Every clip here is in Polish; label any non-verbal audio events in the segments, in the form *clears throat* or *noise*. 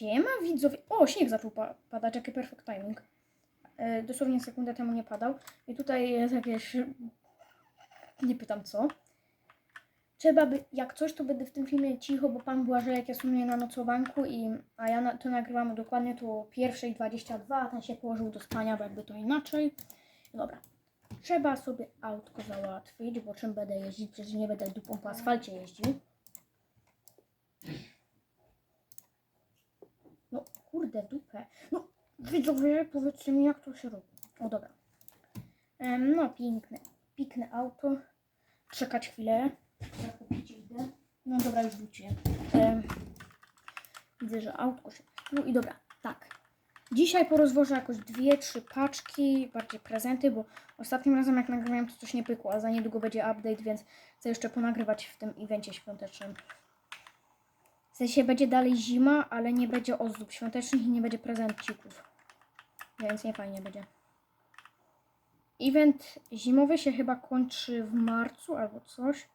Siema widzowie. O, śnieg zaczął pa padać, jaki perfect timing. E, dosłownie sekundę temu nie padał. I tutaj jest jakieś... Nie pytam co. Trzeba by, jak coś, to będę w tym filmie cicho, bo pan Błażejek jest u mnie na nocowanku, i, a ja na, to nagrywam dokładnie tu pierwszej 22, a ten się położył do spania, bo jakby to inaczej. Dobra. Trzeba sobie autko załatwić, bo czym będę jeździć? Przecież nie będę dupą po asfalcie jeździł. No kurde, dupę. No widzowie, powiedzcie mi jak to się robi. O dobra. No piękne, piękne auto. Czekać chwilę. Idę. No dobra, już wróciłem. Em, widzę, że autko się... No i dobra, tak. Dzisiaj porozwożę jakoś dwie, trzy paczki, bardziej prezenty, bo ostatnim razem jak nagrywałem to coś nie pykło, a za niedługo będzie update, więc chcę jeszcze ponagrywać w tym evencie świątecznym. Sensie będzie dalej zima, ale nie będzie ozdób świątecznych i nie będzie prezencików. Więc nie fajnie będzie. Event zimowy się chyba kończy w marcu albo coś.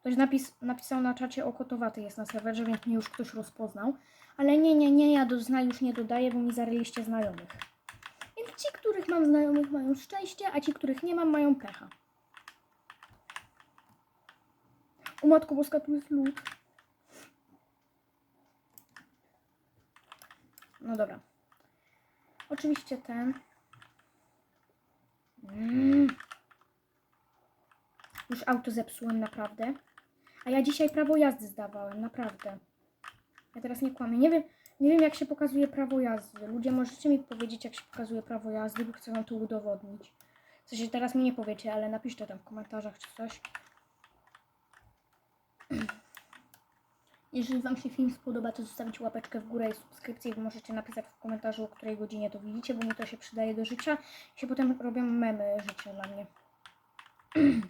Ktoś napis, napisał na czacie o kotowaty jest na serwerze, więc mnie już ktoś rozpoznał. Ale nie, nie, nie, ja do zna już nie dodaję, bo mi zaryliście znajomych. Więc ci, których mam znajomych mają szczęście, a ci, których nie mam mają pecha. U Matko Boska, tu jest lód. No dobra. Oczywiście ten. Mm. Już auto zepsułem, naprawdę. A ja dzisiaj prawo jazdy zdawałem, naprawdę. Ja teraz nie kłamię. Nie wiem, nie wiem jak się pokazuje prawo jazdy. Ludzie, możecie mi powiedzieć, jak się pokazuje prawo jazdy, bo chcę wam to udowodnić. W sensie teraz mi nie powiecie, ale napiszcie tam w komentarzach czy coś. Jeżeli Wam się film spodoba, to zostawić łapeczkę w górę i subskrypcję. i Możecie napisać w komentarzu, o której godzinie to widzicie, bo mi to się przydaje do życia. I się potem robią memy życia dla mnie. *clears throat*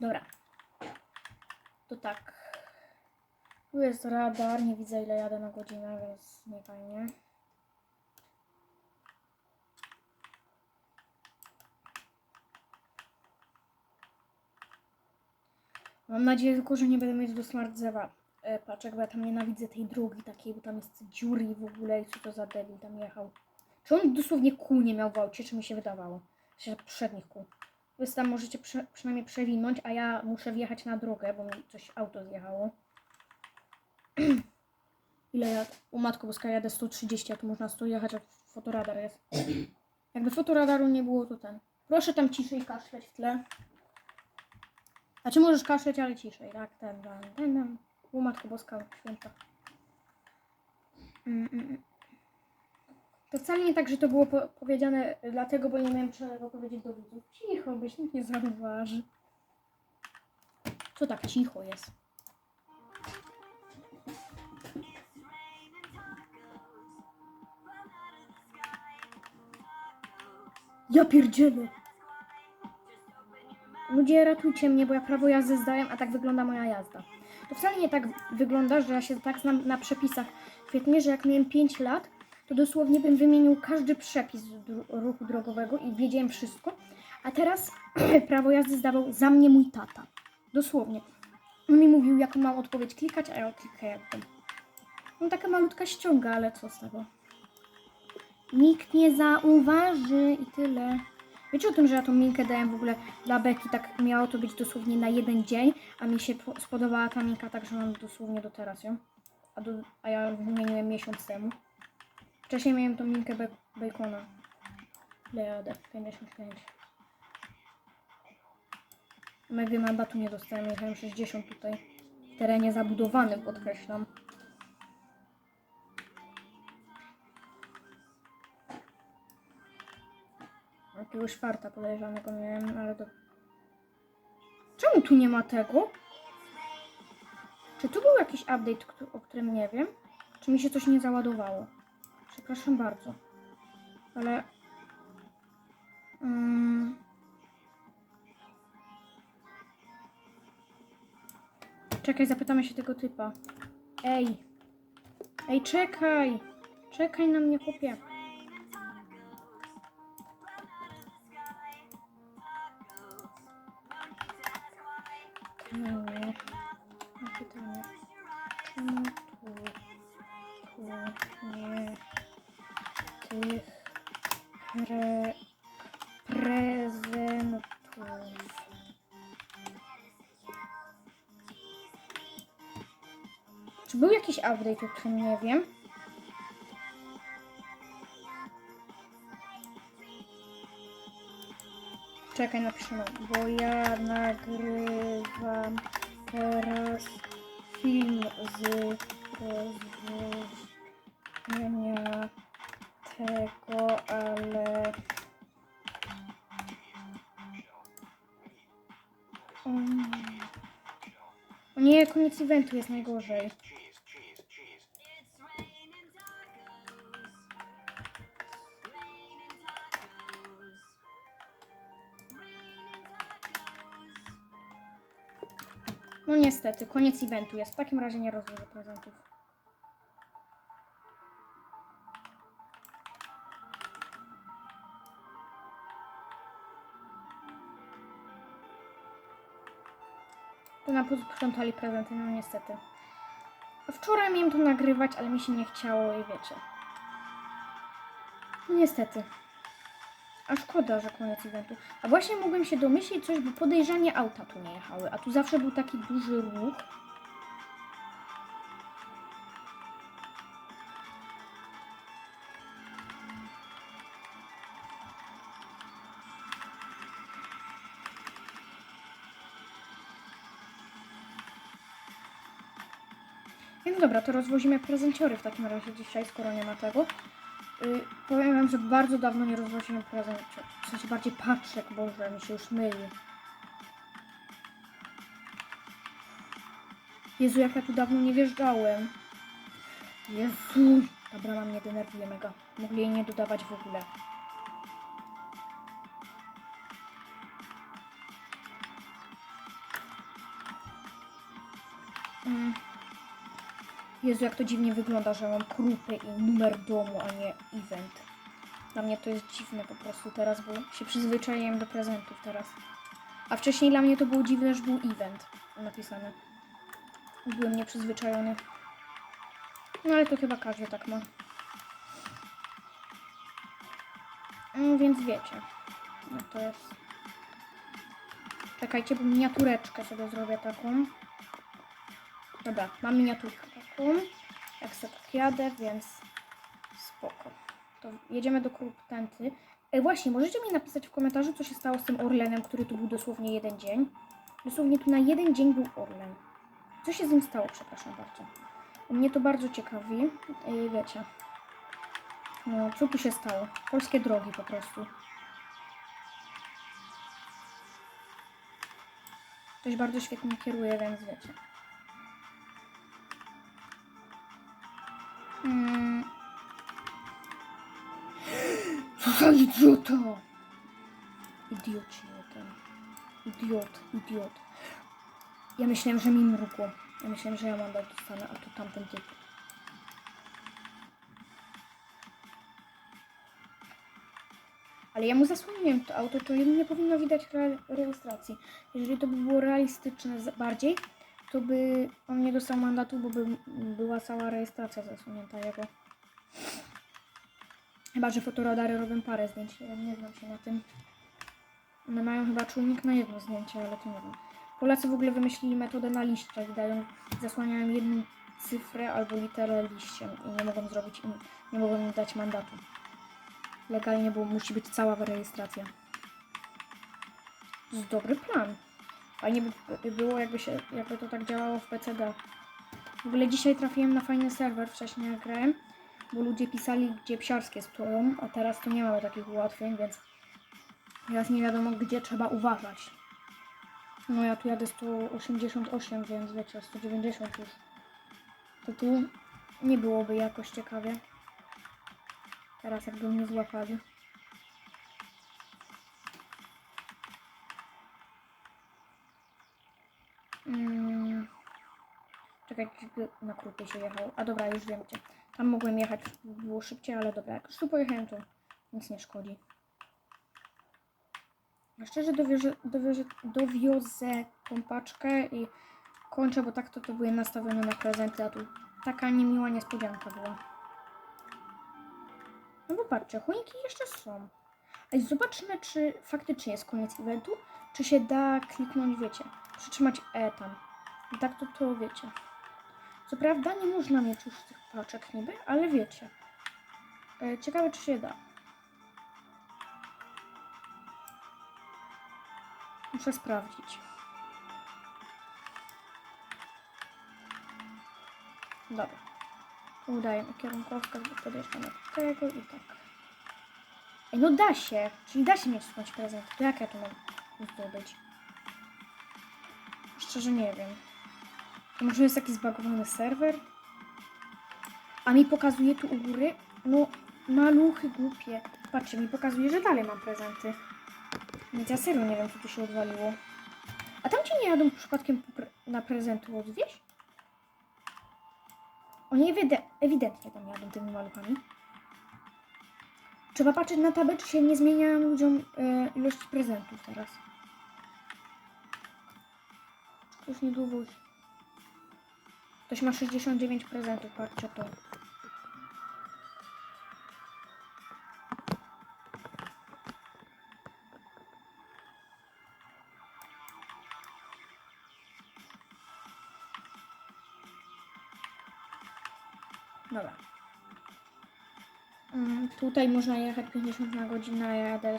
Dobra. To tak. Tu jest radar, nie widzę ile jadę na godzinę, więc nie fajnie. Mam nadzieję tylko, że nie będę mieć do Smart Zewa e, paczek, bo ja tam nienawidzę tej drogi takiej, bo tam jest dziury w ogóle i co to za debil tam jechał. Czy on dosłownie kół nie miał w aucie, czy mi się wydawało? Się przednich kół. Wy tam możecie przynajmniej przewinąć, a ja muszę wjechać na drogę, bo mi coś auto zjechało. *clears throat* Ile ja... U Matko Boska jadę 130, a tu można 100 jechać, jak fotoradar jest. Jakby fotoradaru nie było, to ten. Proszę tam ciszej kaszleć w tle. Znaczy możesz kaszleć, ale ciszej, tak? Ten, ten, ten, ten. U Matko Boska, święta. Mm, mm, mm. To wcale nie tak, że to było po powiedziane dlatego, bo nie miałem czego powiedzieć do widzów. Cicho, byś nikt nie zauważy. Co tak cicho jest? Ja pierdzielę. Ludzie, ratujcie mnie, bo ja prawo jazdy zdałem, a tak wygląda moja jazda. To wcale nie tak wygląda, że ja się tak znam na przepisach świetnie, że jak miałem 5 lat, to dosłownie bym wymienił każdy przepis ruchu drogowego i wiedziałem wszystko. A teraz *clears throat* prawo jazdy zdawał za mnie mój tata. Dosłownie. On mi mówił, jaką mam odpowiedź klikać, a ja klikę jakby. No taka malutka ściąga, ale co z tego? Nikt nie zauważy i tyle. Wiecie o tym, że ja tą minkę dałem w ogóle dla Beki, tak miało to być dosłownie na jeden dzień, a mi się po- spodobała ta minka, tak że mam dosłownie do teraz ją. A, do, a ja wymieniłem miesiąc temu. Wcześniej miałem tą minkę be bacona. Ile jadę? 55. Mega mandatu nie dostałem, jechałem 60 tutaj. W terenie zabudowanym, podkreślam. Jakiegoś farta podejrzanego miałem, ale to... Czemu tu nie ma tego? Czy tu był jakiś update, o którym nie wiem? Czy mi się coś nie załadowało? Przepraszam bardzo. Ale... Mm, Czekaj, zapytamy się tego typa. Ej! Ej, czekaj! Czekaj na mnie, chłopie. Na pytanie. Czemu tu, tu nie tych pre, prezentów. Czy był jakiś update, o którym nie wiem? Czekaj, napiszemy, bo ja nagrywam teraz film z rozróżnienia tego, ale. O nie, koniec eventu jest najgorzej. No niestety, koniec eventu jest. W takim razie nie rozłożę prezentów. To na posprzątali prezenty, no niestety. Wczoraj miałem to nagrywać, ale mi się nie chciało i wiecie. No niestety. A szkoda, że koniec eventu. A właśnie mogłem się domyślić coś, bo podejrzanie auta tu nie jechały. A tu zawsze był taki duży ruch. Więc dobra, to rozwozimy prezenciory w takim razie dzisiaj, skoro nie ma tego. Y, powiem wam, że bardzo dawno nie rozwozimy prezenciorów. W sensie bardziej paczek, Boże, mi się już myli. Jezu, jak ja tu dawno nie wjeżdżałem. Jezu, ta brama mnie denerwuje mega. Mogli jej nie dodawać w ogóle. Mm. Jezu, jak to dziwnie wygląda, że mam krupy i numer domu, a nie event. Dla mnie to jest dziwne po prostu teraz, bo się przyzwyczaiłem do prezentów teraz. A wcześniej dla mnie to było dziwne, że był event napisany. Byłem nieprzyzwyczajony. No ale to chyba każdy tak ma. No więc wiecie. No to jest... Czekajcie, bo miniatureczkę sobie zrobię taką. Dobra, mam miniaturkę taką. Jak sobie tak jadę, więc spoko. To jedziemy do Kruptenty. Ej, właśnie, możecie mi napisać w komentarzu, co się stało z tym Orlenem, który tu był dosłownie jeden dzień. Dosłownie tu na jeden dzień był Orlen. Co się z nim stało, przepraszam bardzo. Mnie to bardzo ciekawi. Ej, wiecie. No, co tu się stało? Polskie drogi po prostu. Ktoś bardzo świetnie kieruje, więc wiecie. Co za idiota! Idioci. Idiot, idiot. Ja myślałem, że mi mrugło. Ja myślałem, że ja mandat dostanę, a tu tamten typ. Ale ja mu zasłoniłem to auto, to nie powinno widać re rejestracji. Jeżeli to by było realistyczne bardziej, to by on nie dostał mandatu, bo by była cała rejestracja zasunięta jego. Chyba, że fotoradary robią parę zdjęć. Nie znam się na tym. One mają chyba czujnik na jedno zdjęcie, ale to nie wiem. Polacy w ogóle wymyślili metodę na liściach. Dają, zasłaniają jedną cyfrę albo literę liściem i nie mogą zrobić nie mogą im dać mandatu. Legalnie, bo musi być cała rejestracja. To jest dobry plan. Fajnie by by było, jakby, się, jakby to tak działało w PCD. W ogóle dzisiaj trafiłem na fajny serwer, wcześniej jak grałem, bo ludzie pisali, gdzie psiarskie stoją, a teraz to nie mamy takich ułatwień, więc teraz nie wiadomo, gdzie trzeba uważać. No ja tu jadę 188, więc wiecie, 190 już. To tu nie byłoby jakoś ciekawie. Teraz jakby mnie złapali. Czekaj, na krupie się jechał. A dobra, już wiem gdzie. Tam mogłem jechać, było szybciej, ale dobra, jak już tu pojechałem, to nic nie szkodzi. Ja szczerze dowierzę, dowierzę, dowiozę tą paczkę i kończę, bo tak to, to były nastawione na prezenty, a tu taka niemiła niespodzianka była. No popatrzcie, choinki jeszcze są. Ej, zobaczmy, czy faktycznie jest koniec eventu, czy się da kliknąć, wiecie, przytrzymać E tam. I tak to, to wiecie. Co prawda nie można mieć już tych paczek niby, ale wiecie. E, ciekawe, czy się da. Muszę sprawdzić. Dobra. Udajemy kierunkowskaz, bo podjeżdżamy do tego i tak. Ej, no da się. Czyli da się mieć skądś prezent. To jak ja to mam zdobyć? Szczerze nie wiem. Może jest jakiś zbagowany serwer? A mi pokazuje tu u góry? No, maluchy głupie. Patrzcie, mi pokazuje, że dalej mam prezenty. Więc ja serio nie wiem, co tu się odwaliło. A tam ci nie jadą przypadkiem na prezentu odwieźć? Oni ewide- ewidentnie tam jadą tymi maluchami. Trzeba patrzeć na tabę, czy się nie zmieniają ludziom e, ilości prezentów teraz. Ktoś nie długo. Ktoś ma 69 prezentów, patrzcie to. Dobra. Mm, tutaj można jechać 50 na godzinę, a ja jadę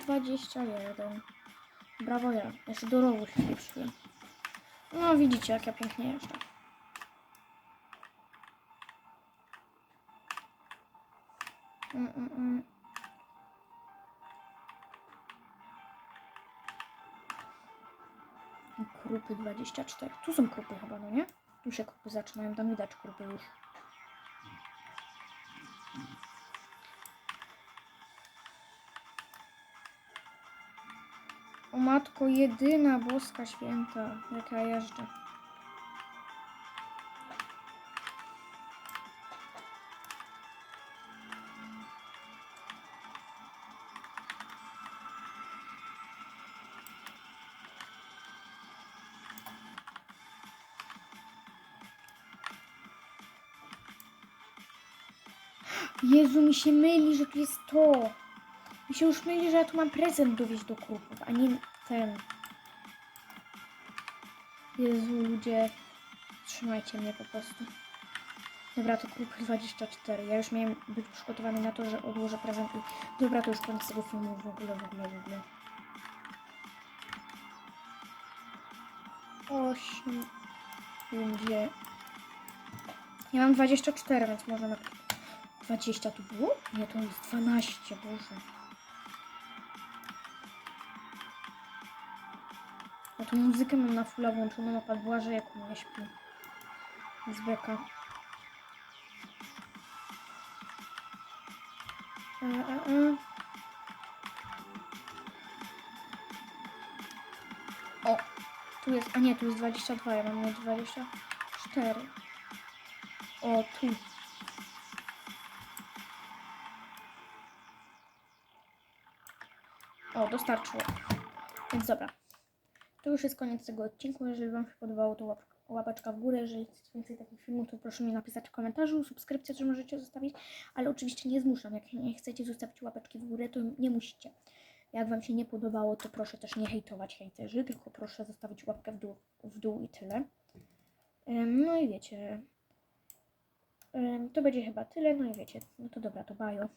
121. Brawo ja. Jeszcze do rowu się wróciłem. No widzicie, jak ja pięknie jeżdżę. Mm, mm, mm. Krupy 24. Tu są krupy chyba, no nie? Tu się krupy zaczynają, tam widać krupy już. Matko, jedyna boska święta, jak ja jeżdżę. Jezu, mi się myli, że tu jest to. Mi się już myli, że ja tu mam prezent dowieźć do krupów, a nie ten. Jezu, ludzie. Trzymajcie mnie po prostu. Dobra, to klub 24. Ja już miałem być przygotowany na to, że odłożę prezenty. Dobra, to już koniec tego filmu w ogóle, w ogóle, w ogóle. 8 będzie. Ja mam 24, więc może na 20 tu było? Nie, to jest 12, Boże. Ja tu muzykę mam na fulla włączoną, a pan Błażej jak mnie śpi. Z beka. E, e, e. O, tu jest, a nie, tu jest 22, ja mam mieć 24. O, tu. O, dostarczyło. Więc dobra. To już jest koniec tego odcinku. Jeżeli Wam się podobało, to łap, łapeczka w górę. Jeżeli chcecie więcej takich filmów, to proszę mi napisać w komentarzu. Subskrypcję też możecie zostawić, ale oczywiście nie zmuszam. Jak nie chcecie zostawić łapeczki w górę, to nie musicie. Jak Wam się nie podobało, to proszę też nie hejtować hejterzy, tylko proszę zostawić łapkę w dół, w dół i tyle. No i wiecie, to będzie chyba tyle. No i wiecie, no to dobra, to bajo.